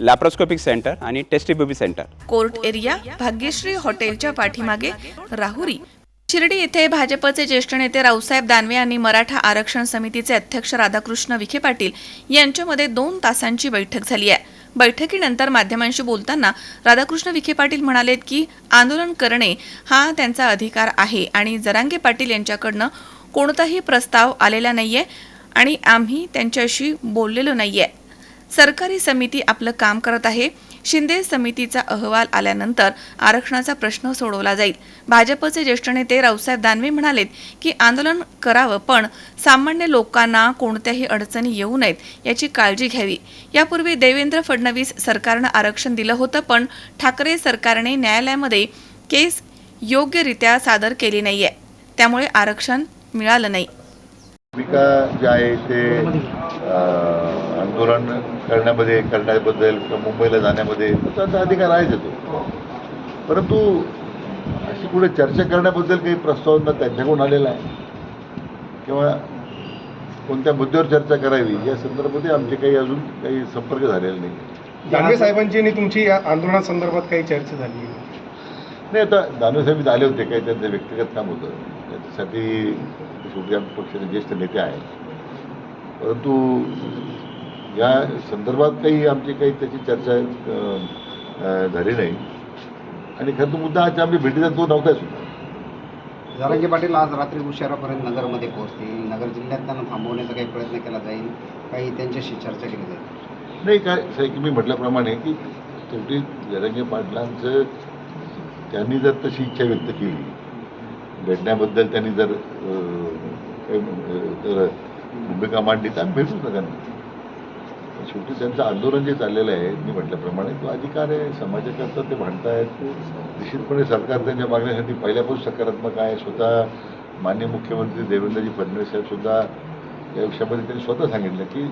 Laparoscopic centre आणि test tube baby centre court area Bhagyashree हॉटेलच्या पाठीमागे राहुरी. शिर्डी येथे भाजपचे ज्येष्ठ नेते रावसाहेब दानवे आणि मराठा आरक्षण समितीचे अध्यक्ष राधाकृष्ण विखे पाटील यांच्यामध्ये दोन तासांची बैठक झाली आहे. बैठकीनंतर माध्यमांशी बोलताना राधाकृष्ण विखे पाटील म्हणालेत की आंदोलन करणे हा त्यांचा अधिकार आहे आणि जरांगे पाटील यांच्याकडनं कोणताही प्रस्ताव आलेला नाहीये आणि आम्ही त्यांच्याशी बोललेलो नाहीये. सरकारी समिती आपलं काम करत आहे. शिंदे समितीचा अहवाल आल्यानंतर आरक्षणाचा प्रश्न सोडवला जाईल. भाजपचे ज्येष्ठ नेते रावसाहेब दानवे म्हणालेत की आंदोलन करावं पण सामान्य लोकांना कोणत्याही अडचणी येऊ नयेत याची काळजी घ्यावी. यापूर्वी देवेंद्र फडणवीस सरकारनं आरक्षण दिलं होतं पण ठाकरे सरकारने न्यायालयामध्ये केस योग्यरित्या सादर केली नाहीये. त्यामुळे आरक्षण मिळालं नाही. भूमिका जे आहे ते आंदोलन करण्यामध्ये करण्याबद्दल किंवा मुंबईला जाण्यामध्ये त्यांचा अधिकार आहेच येतो परंतु अशी पुढे चर्चा करण्याबद्दल काही प्रस्ताव न त्यांच्याकडून आलेला आहे किंवा कोणत्या मुद्द्यावर चर्चा करावी या संदर्भामध्ये आमचे काही अजून काही संपर्क झालेला नाही. दानवे साहेबांची आणि तुमची या आंदोलनासंदर्भात काही चर्चा झाली? नाही आता दानवे आले होते काही त्यांचं व्यक्तिगत काम होतं. त्याच्यासाठी आमच्या पक्षाचे ज्येष्ठ नेते आहेत. परंतु या संदर्भात काही आमची काही त्याची चर्चा झाली नाही. आणि खरं तर मुद्दा आज आमच्या भेटीचा तो नव्हता सुद्धा. जरांगे पाटील आज रात्री उशिरापर्यंत नगरमध्ये पोहोचतील. नगर जिल्ह्यात त्यांना थांबवण्याचा काही प्रयत्न केला जाईल. काही त्यांच्याशी चर्चा केली जाईल. नाही काय की मी म्हटल्याप्रमाणे की शेवटी जरंगे पाटलांचं त्यांनी जर तशी इच्छा व्यक्त केली भेटण्याबद्दल त्यांनी जर काही तर भूमिका मांडली तर आम्ही भेटूच नका. शेवटी त्यांचं आंदोलन जे चाललेलं आहे मी म्हटल्याप्रमाणे तो अधिकार आहे समाजाकरता ते भांडतायत निश्चितपणे सरकार त्यांच्या मागण्यासाठी पहिल्यापासून सकारात्मक आहे. स्वतः मान्य मुख्यमंत्री देवेंद्रजी फडणवीस साहेब सुद्धा या विषयामध्ये त्यांनी स्वतः सांगितलं की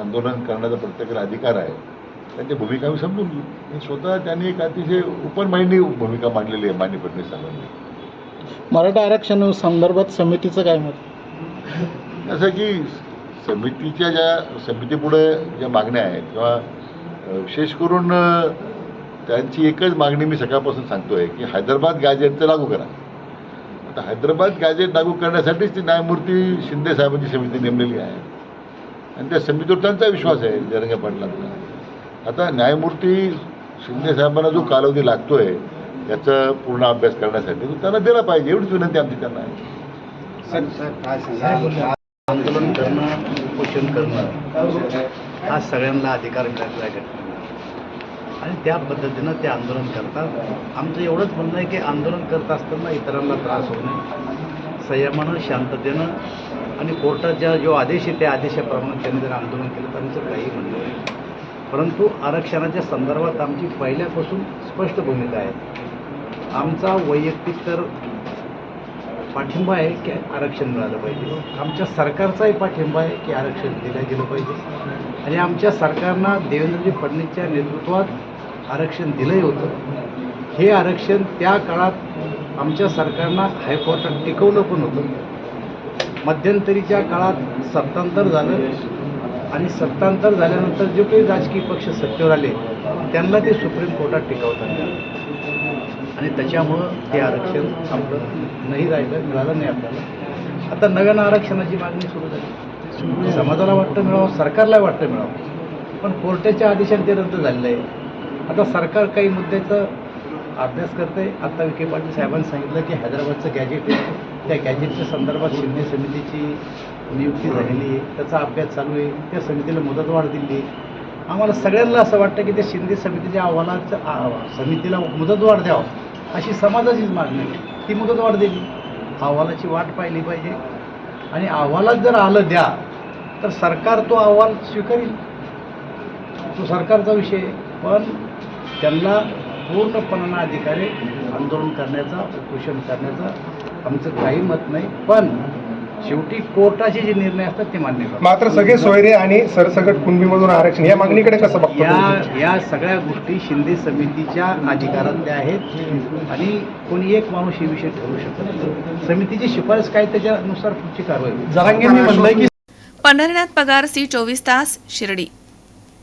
आंदोलन करण्याचा प्रत्येकाला अधिकार आहे. त्यांची भूमिका मी समजून घेऊ. आणि स्वतः त्यांनी एक अतिशय ओपन माइंडनी भूमिका मांडलेली आहे मान्य फडणवीस साहेबांनी. मराठा आरक्षण संदर्भात समितीचं काय मत? असं की समितीच्या ज्या समितीपुढे ज्या मागण्या आहेत किंवा विशेष करून त्यांची एकच मागणी मी सकाळपासून सांगतोय की हैदराबाद गॅजेटचं लागू करा. आता हैदराबाद गॅजेट लागू करण्यासाठीच ती न्यायमूर्ती शिंदे साहेबांची समिती नेमलेली आहे. आणि त्या समितीवर त्यांचा विश्वास आहे जरंगे पाटलांचा. आता न्यायमूर्ती शिंदे साहेबांना जो कालावधी लागतोय याचा पूर्ण अभ्यास करण्यासाठी. त्यांना दिला पाहिजे. एवढीच विनंती आमची त्यांना आहे. आंदोलन करणं उपोषण करणं हा सगळ्यांना अधिकार मिळालेला घटना आणि त्या पद्धतीनं ते आंदोलन करतात. आमचं एवढंच म्हणणं आहे की आंदोलन करत असताना इतरांना त्रास होऊ नये. संयमानं शांततेनं आणि कोर्टाच्या जो आदेश आहे त्या आदेशाप्रमाणे त्यांनी जर आंदोलन केलं तर आमचं काही म्हणणं नाही. परंतु आरक्षणाच्या संदर्भात आमची पहिल्यापासून स्पष्ट भूमिका आहे. आमचा वैयक्तिक तर पाठिंबा आहे की आरक्षण मिळालं पाहिजे. आमच्या सरकारचाही पाठिंबा आहे की आरक्षण दिलं गेलं पाहिजे. आणि आमच्या सरकारनं देवेंद्रजी फडणवीसच्या नेतृत्वात आरक्षण दिलंही होतं. हे आरक्षण त्या काळात आमच्या सरकारनं हायकोर्टात टिकवलं पण होतं. मध्यंतरीच्या काळात सत्तांतर झालं आणि सत्तांतर झाल्यानंतर जे काही राजकीय पक्ष सत्तेवर आले त्यांना ते सुप्रीम कोर्टात टिकवतात आणि त्याच्यामुळं ते आरक्षण आपलं नाही राहिलं मिळालं नाही आपल्याला. आता नव्यानं आरक्षणाची मागणी सुरू झाली. समाजाला वाटतं मिळावं सरकारला वाटतं मिळावं. पण कोर्टाच्या आदेशाने ते रद्द झालेलं आहे. आता सरकार काही मुद्द्याचा अभ्यास करते आत्ता विखे पाटील साहेबांनी सांगितलं की हैदराबादचं गॅजेट आहे. त्या गॅजेटच्या संदर्भात शिंदे समितीची नियुक्ती झालेली आहे. त्याचा अभ्यास चालू आहे. त्या समितीला मुदतवाढ दिली आम्हाला सगळ्यांना असं वाटतं की त्या शिंदे समितीच्या अहवालाचं समितीला मुदतवाढ द्यावं. अशी समाजाचीच मागणी आहे. ती मुदतवाढ दिली. अहवालाची वाट पाहिली पाहिजे. आणि अहवालात जर आलं द्या तर सरकार तो अहवाल स्वीकारेल. तो सरकारचा विषय पण त्यांना पूर्णपणानं अधिकारी आंदोलन करण्याचा उपोषण करण्याचा आमचं काही मत नाही. पण शेवटी कोर्टाचे जे निर्णय असतात ते मान्य करतात मात्र सगळे सोयरे आणि सरसकट कुणबीमधून आरक्षण या मागणीकडे कसं बघतो या? या सगळ्या गोष्टी शिंदे समितीच्या अधिकारातल्या आहेत आणि कोणी एक माणूस हे विषय ठरवू शकत नाही समितीची शिफारस काय त्याच्यानुसार पुढची कारवाई होईल. जरांगेंनी म्हणलंय की पंढरीनाथ पगार सी चोवीस तास शिर्डी